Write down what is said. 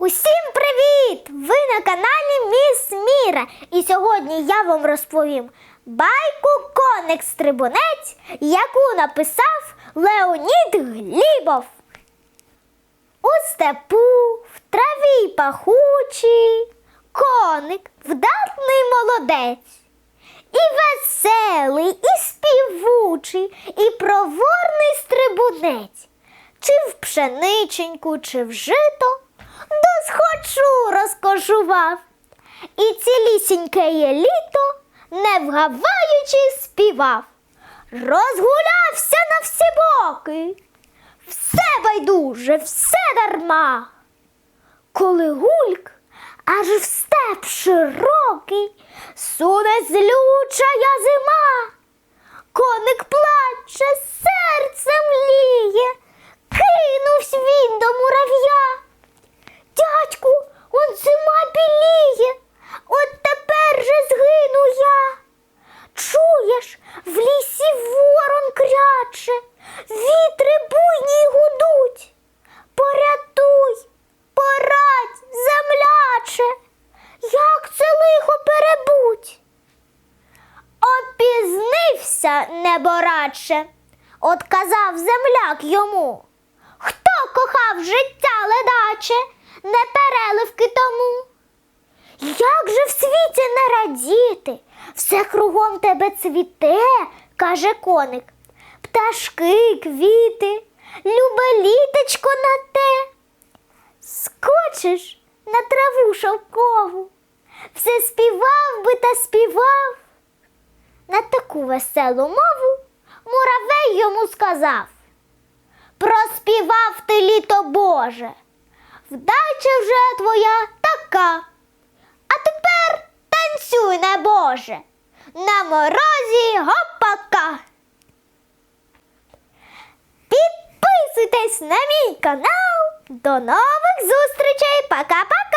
Усім привіт! Ви на каналі Міс Міра. І сьогодні я вам розповім байку Коник Стрибунець, яку написав Леонід Глібов. У степу, в траві пахучій, коник вдатний молодець. І веселий, і співучий, і проворний стрибунець. Чи в пшениченьку, чи в жито, розкошував. І цілісіньке є літо, не вгаваючи співав. Розгулявся на всі боки. Все байдуже, все дарма. Коли гульк аж в степ широкий, суне злючая зима. Кряче, вітри буйні гудуть. Порятуй, порадь, земляче, як це лихо перебуть. Опізнився небораче, от казав земляк йому. Хто кохав життя ледаче, не переливки тому. Як же в світі не радіти? Все кругом тебе цвіте, каже коник. Пташки, квіти, любе літочко на те. Скочиш на траву шовкову, все співав би та співав. На таку веселу мову муравей йому сказав. Проспівав ти літо Боже, вдача вже твоя така. А тепер танцюй, небоже, на морозі гопака. Підписуйтесь на мій канал. До нових зустрічей. Пока-пока!